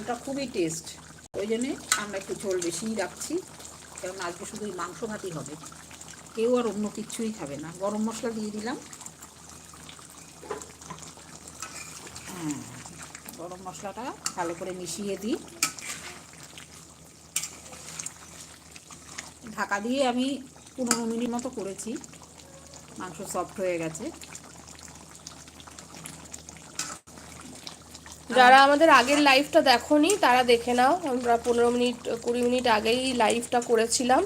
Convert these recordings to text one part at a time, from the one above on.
ঝোলটা খুবই টেস্ট ওই জন্যে আমরা একটু ঝোল বেশিই রাখছি, কারণ আজকে শুধু মাংস ভাতই হবে। কেউ আর অন্য কিছুই খাবে না। গরম মশলা দিয়ে দিলাম। হ্যাঁ গরম মশলাটা ভালো করে মিশিয়ে দিই। ঢাকা দিয়ে আমি পনেরো মিনিট মতো করেছি। মাংস সফট হয়ে গেছে। যারা আমাদের আগের লাইভটা দেখোনি তারা দেখে নাও। আমরা পনেরো মিনিট কুড়ি মিনিট আগেই লাইভটা করেছিলাম।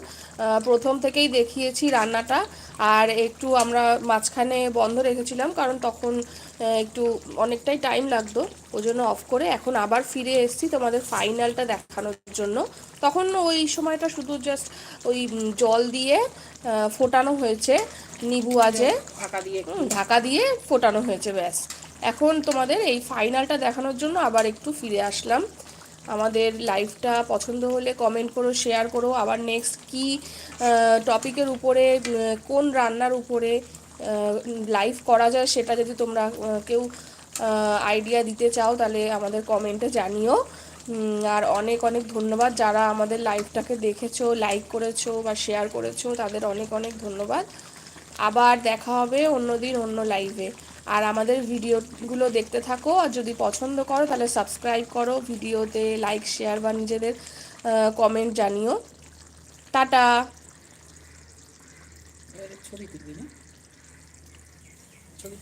প্রথম থেকেই দেখিয়েছি রান্নাটা। আর একটু আমরা মাঝখানে বন্ধ রেখেছিলাম কারণ তখন একটু অনেকটাই টাইম লাগতো। ওই জন্য অফ করে এখন আবার ফিরে এসেছি তোমাদের ফাইনালটা দেখানোর জন্য। তখন ওই সময়টা শুধু জাস্ট ওই জল দিয়ে ফোটানো হয়েছে নিবু আজে। ঢাকা দিয়ে। ঢাকা দিয়ে ফোটানো হয়েছে ব্যাস। এখন তোমাদের এই ফাইনালটা দেখানোর জন্য আবার একটু ফিরে আসলাম। আমাদের লাইভটা পছন্দ হলে কমেন্ট করো শেয়ার করো। আবার নেক্সট কি টপিকের উপরে কোন রান্নার উপরে লাইভ করা যায় সেটা যদি তোমরা কেউ আইডিয়া দিতে চাও তাহলে আমাদের কমেন্টে জানিও। আর অনেক অনেক ধন্যবাদ যারা আমাদের লাইভটাকে দেখেছ লাইক করেছ বা শেয়ার করেছ, তাদের অনেক অনেক ধন্যবাদ। আবার দেখা হবে অন্যদিন অন্য লাইভে আর আমাদের ভিডিওগুলো দেখতে থাকো, আর যদি পছন্দ করো তাহলে সাবস্ক্রাইব করো, ভিডিওতে লাইক শেয়ার বা নিজেদের কমেন্ট জানিও। টাটা! ছবি না?